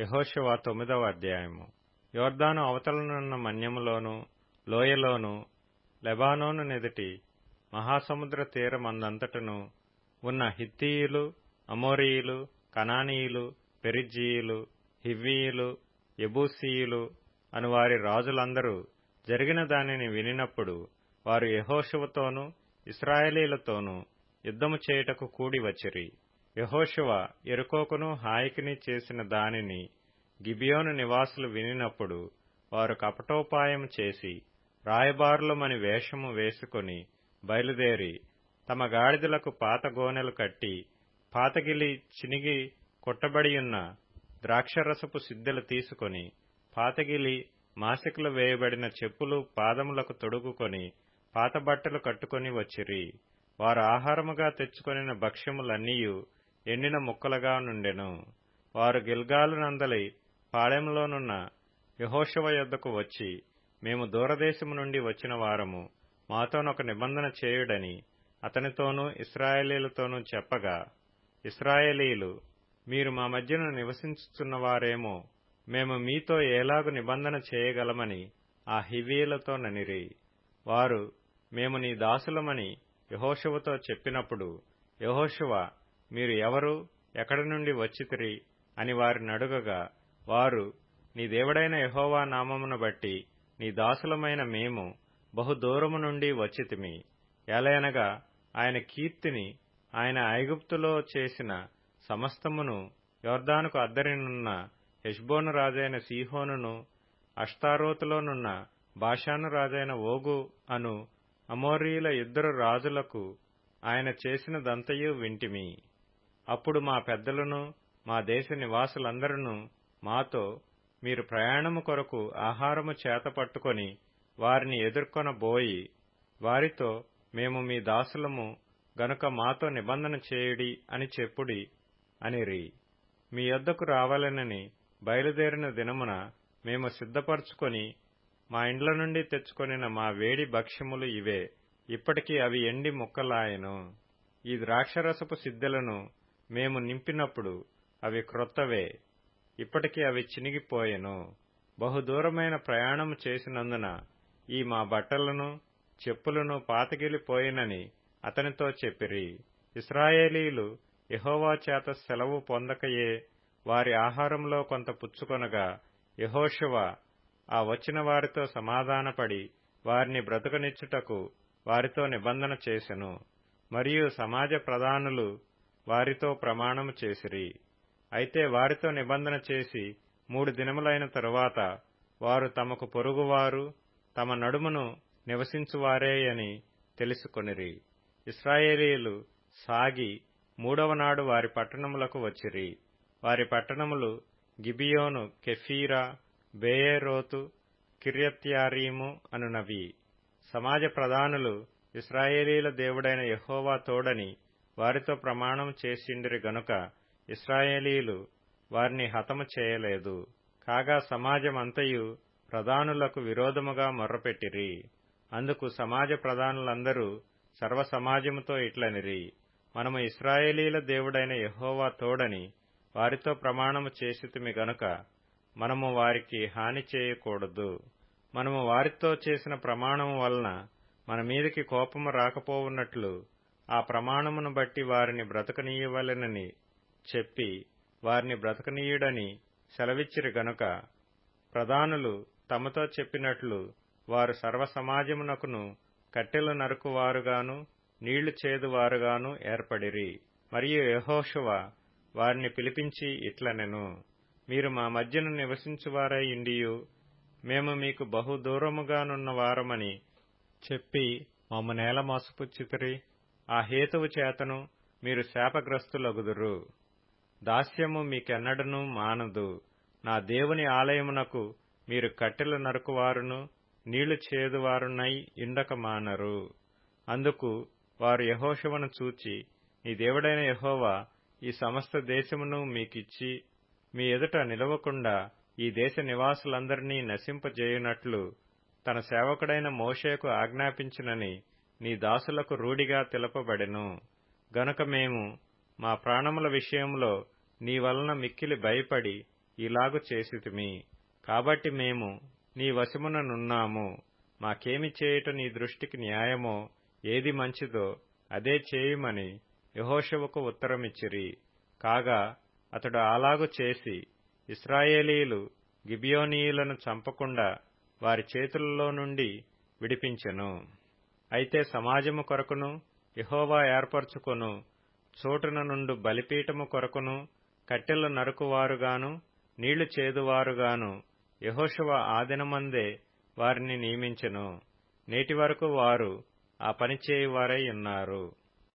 యహోశివ తొమ్మిదవ అధ్యాయము. యోర్దాను అవతలనున్న మన్యములోను లోయలోను లెబానోను నెదుటి మహాసముద్ర తీరమందంతటను ఉన్న హిత్తీయులు అమోరీయులు కనానీయులు పెరిజ్జీయులు హివ్వీయులు ఎబూసీయులు అను వారి రాజులందరూ జరిగిన దానిని వినినప్పుడు వారు యహోశవతోనూ ఇస్రాయేలీలతోనూ యుద్ధము చేయుటకు కూడి వచ్చిరి. యహోశువ ఎరుకోకును హాయికిని చేసిన దానిని గిబియోను నివాసులు వినినప్పుడు వారు కపటోపాయం చేసి రాయబారులమని వేషము వేసుకొని బయలుదేరి తమ గాడిదలకు పాత గోనెలు కట్టి పాతగిలి చినిగి కొట్టబడియున్న ద్రాక్షరసపు సిద్దెలు తీసుకొని పాతగిలి మాసికలు వేయబడిన చెప్పులు పాదములకు తొడుగుకొని పాత బట్టలు కట్టుకొని వచ్చిరి. వారు ఆహారముగా తెచ్చుకొనిన భక్ష్యములన్నీయు ఎండిన ముక్కలుగా నుండెను. వారు గిల్గాలు నందలి పాళెంలోనున్న యహోశవ యొద్దకు వచ్చి మేము దూరదేశము నుండి వచ్చిన వారము మాతోనొక నిబంధన చేయుడని అతనితోనూ ఇస్రాయేలీలతోనూ చెప్పగా ఇస్రాయేలీలు మీరు మా మధ్యన నివసించుచున్నవారేమో మేము మీతో ఏలాగు నిబంధన చేయగలమని ఆ హివీలతో ననిరి. వారు మేము నీ దాసులమని యహోశువతో చెప్పినప్పుడు యహోశువ మీరు ఎవరు ఎక్కడి నుండి వచ్చితిరి అని వారిని అడుగగా వారు నీ దేవుడైన యహోవా నామమును బట్టి నీ దాసులమైన మేము బహుదూరము నుండి వచ్చితిమి. ఎలయనగా ఆయన కీర్తిని ఆయన ఐగుప్తులో చేసిన సమస్తమును యోర్దానుకు అద్దరినున్న హెష్బోను రాజైన సీహోనును అష్తారోతులోనున్న బాషాను రాజైన ఓగు అను అమోరీల ఇద్దరు రాజులకు ఆయన చేసినదంతయు వింటిమి. అప్పుడు మా పెద్దలను మా దేశ నివాసులందరూ మాతో మీరు ప్రయాణము కొరకు ఆహారము చేత పట్టుకొని వారిని ఎదుర్కొనబోయి వారితో మేము మీ దాసులము గనుక మాతో నిబంధన చేయుడి అని చెప్పుడి అనిరి. మీ యొద్దకు రావాలనని బయలుదేరిన దినమున మేము సిద్ధపరచుకొని మా ఇండ్ల నుండి తెచ్చుకొనిన మా వేడి భక్ష్యములు ఇవే. ఇప్పటికీ అవి ఎండి ముక్కలాయను. ఈ ద్రాక్షరసపు సిద్ధులను మేము నింపినప్పుడు అవి క్రొత్తవే. ఇప్పటికీ అవి చినిగిపోయెను. బహుదూరమైన ప్రయాణము చేసినందున ఈ మా బట్టలను చెప్పులను పాతగిలిపోయినని అతనితో చెప్పిరి. ఇస్రాయేలీలు యహోవా చేత సెలవు పొందకయే వారి ఆహారంలో కొంత పుచ్చుకొనగా యహోశువ ఆ వచ్చిన వారితో సమాధానపడి వారిని బ్రతుకనిచ్చుటకు వారితో నిబంధన చేసెను. మరియు సమాజ ప్రధానులు వారితో ప్రమాణము చేసిరి. అయితే వారితో నిబంధన చేసి మూడు దినములైన తరువాత వారు తమకు పొరుగువారు తమ నడుమును నివసించువారేయని తెలుసుకొనిరి. ఇస్రాయేలీలు సాగి మూడవ నాడు వారి పట్టణములకు వచ్చిరి. వారి పట్టణములు గిబియోను కెఫీరా బేయేరోతు కిర్యత్యారీము అనునవి. సమాజ ప్రధానులు ఇస్రాయేలీల దేవుడైన యహోవా తోడని వారితో ప్రమాణం చేసిండిరి గనుక ఇస్రాయేలీలు వారిని హతము చేయలేదు. కాగా సమాజమంతయు ప్రధానులకు విరోధముగా మొర్రపెట్టిరి. అందుకు సమాజ ప్రధానులందరూ సర్వ సమాజముతో ఇట్లనిరి. మనము ఇస్రాయేలీల దేవుడైన యహోవా తోడని వారితో ప్రమాణము చేసితిమి గనుక మనము వారికి హాని చేయకూడదు. మనము వారితో చేసిన ప్రమాణము వలన మన మీదకి కోపము రాకపోవున్నట్లు ఆ ప్రమాణమును బట్టి వారిని బ్రతకనీయవలెనని చెప్పి వారిని బ్రతకనీయుడని సెలవిచ్చిరి గనుక ప్రధానులు తమతో చెప్పినట్లు వారు సర్వసమాజమునకును కట్టెలు నరుకువారుగాను నీళ్ళు చేదువారుగాను ఏర్పడిరి. మరియు యహోషువ వారిని పిలిపించి ఇట్లనెను. మీరు మా మధ్యను నివసించువారై ఇండియు మేము మీకు బహు దూరముగానున్న వారమని చెప్పి మమ్మ నేల మోసపుచ్చితిరి. ఆ హేతువు చేతను మీరు శాపగ్రస్తులగుదురు. దాస్యము మీకెన్నడను మానదు. నా దేవుని ఆలయమునకు మీరు కట్టెలు నరుకువారును నీళ్ళు చేదువారునై ఇండక మానరు. అందుకు వారు యహోశవను చూచి నీ దేవుడైన యహోవా ఈ సమస్త దేశమును మీకిచ్చి మీ ఎదుట నిలవకుండా ఈ దేశ నివాసులందరినీ నశింపజేయునట్లు తన సేవకుడైన మోషేకు ఆజ్ఞాపించినని నీ దాసులకు రూఢిగా తెలపబడెను. గనుక మేము మా ప్రాణముల విషయంలో నీ వలన మిక్కిలి భయపడి ఇలాగు చేసితిమి. కాబట్టి మేము నీ వశముననున్నాము మాకేమి చేయుట నీ దృష్టికి న్యాయమో ఏది మంచిదో అదే చేయుమని యహోషువకు ఉత్తరమిచ్చిరి. కాగా అతడు అలాగు చేసి ఇస్రాయేలీలు గిబియోనీయులను చంపకుండా వారి చేతులలో నుండి విడిపించెను. అయితే సమాజము కొరకును యహోవా ఏర్పరచుకొను. చోటున నుండు బలిపీఠము కొరకును కట్టెలు నరుకువారుగాను నీళ్ళు చేదువారుగాను. యహోశవ ఆదినమందే వారిని నియమించెను. నేటి వరకు వారు ఆ పని చేయువారై ఉన్నారు.